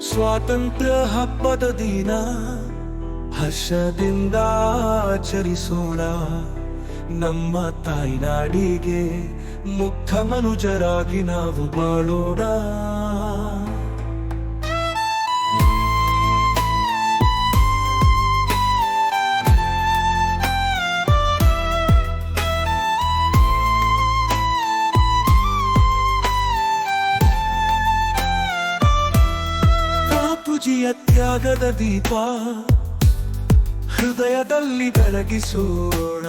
ಸ್ವಾತಂತ್ರ್ಯ ಹಬ್ಬದ ದಿನ ಹರ್ಷದಿಂದ ಆಚರಿಸೋಣ. ನಮ್ಮ ತಾಯ್ನಾಡಿಗೆ ಮುಗ್ಧ ಮನುಜರಾಗಿ ನಾವು ಬಾಳೋಣ. ಬಾಪುಜಿಯ ತ್ಯಾಗದ ದೀಪ, ಹೃದಯದಲ್ಲಿ ಬೆಳಗಿಸೋಣ.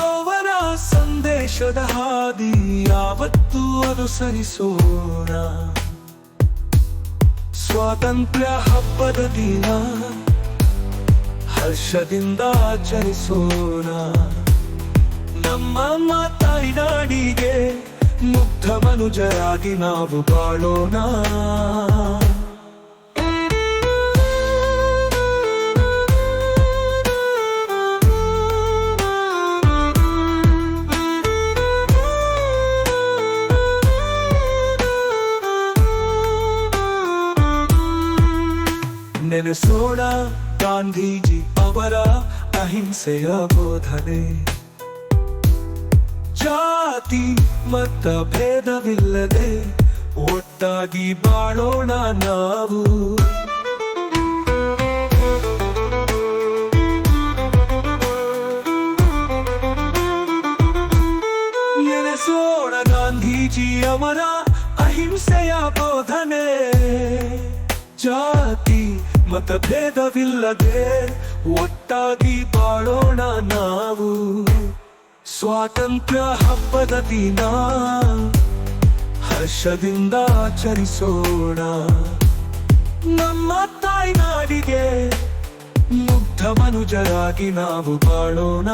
ಅವರ ಸಂದೇಶದ ಹಾದಿ ಯಾವತ್ತೂ ಅನುಸರಿಸೋಣ. ಸ್ವಾತಂತ್ರ್ಯ ಹಬ್ಬದ ದಿನ, ಹರ್ಷದಿಂದ ಆಚರಿಸೋಣ. ನಮ್ಮ ಮಾತಾಯಿನಾಡಿಗೆ ಮುಗ್ಧ ಮನುಜರಾಗಿ ನಾವು ಬಾಳೋಣ. ನೆನೆಸೋಣ ಗಾಂಧೀಜಿ ಅವರ ಅಹಿಂಸೆಯ ಬೋಧನೆ. ಜಾತಿ, ಮತ, ಭೇದವಿಲ್ಲದೆ ಒಟ್ಟಾಗಿ ಬಾಳೋಣ ನಾವು. ನೆನೆಸೋಣ ಗಾಂಧೀಜಿ ಅವರ ಅಹಿಂಸೆಯ ಬೋಧನೆ. ಜಾತಿ ಮತ ಭೇದವಿಲ್ಲದೆ ಒಟ್ಟಾಗಿ ಬಾಳೋಣ ನಾವು. ಸ್ವಾತಂತ್ರ್ಯ ಹಬ್ಬದ ದಿನ, ಹರ್ಷದಿಂದ ಆಚರಿಸೋಣ. ನಮ್ಮ ತಾಯ್ನಾಡಿಗೆ ಮುಗ್ಧ ಮನುಜರಾಗಿ ನಾವು ಬಾಳೋಣ.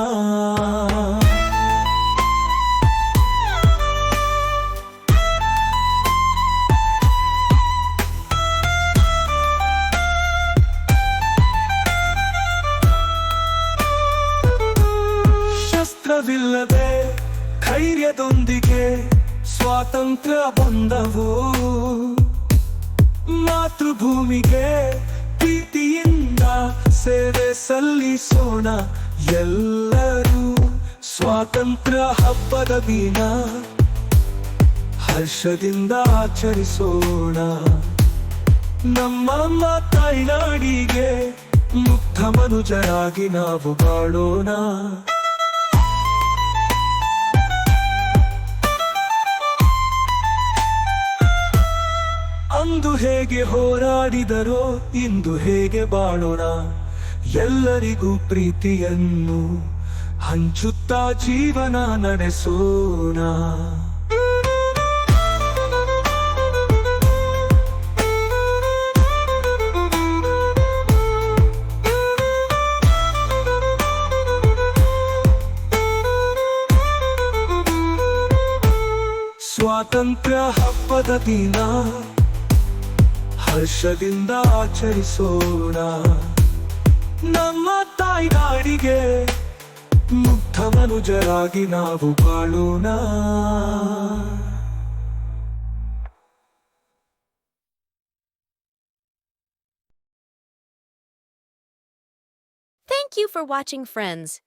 ಶಸ್ತ್ರವಿಲ್ಲದೆ ಧೈರ್ಯದೊಂದಿಗೆ ಸ್ವಾತಂತ್ರ್ಯ ಬಂದವು. ಮಾತೃಭೂಮಿಗೆ ಪ್ರೀತಿಯಿಂದ ಸೇವೆ ಸಲ್ಲಿಸೋಣ ಎಲ್ಲರೂ. ಸ್ವಾತಂತ್ರ್ಯ ಹಬ್ಬದ ದಿನ ಹರ್ಷದಿಂದ ಆಚರಿಸೋಣ. ನಮ್ಮ ತಾಯ್ನಾಡಿಗೆ ಮುಕ್ತ ಮನುಜರಾಗಿ ನಾವು ಬಾಳೋಣ. ಅಂದು ಹೇಗೆ ಹೋರಾಡಿದರೋ ಇಂದು ಹೇಗೆ ಬಾಳೋಣ ಎಲ್ಲರಿಗೂ ಪ್ರೀತಿಯನ್ನು ಹಂಚುತ್ತಾ ಜೀವನ ನಡೆಸೋಣ. ಸ್ವಾತಂತ್ರ್ಯ ಹಬ್ಬದ ದಿನ ಹರ್ಷದಿಂದ ಆಚರಿಸೋಣ ನಮ್ಮ ತಾಯ್ನಾಡಿಗೆ ಮುಗ್ಧ ಮನುಜರಾಗಿ ನಾವು ಬಾಳೋಣ Thank you for watching, friends.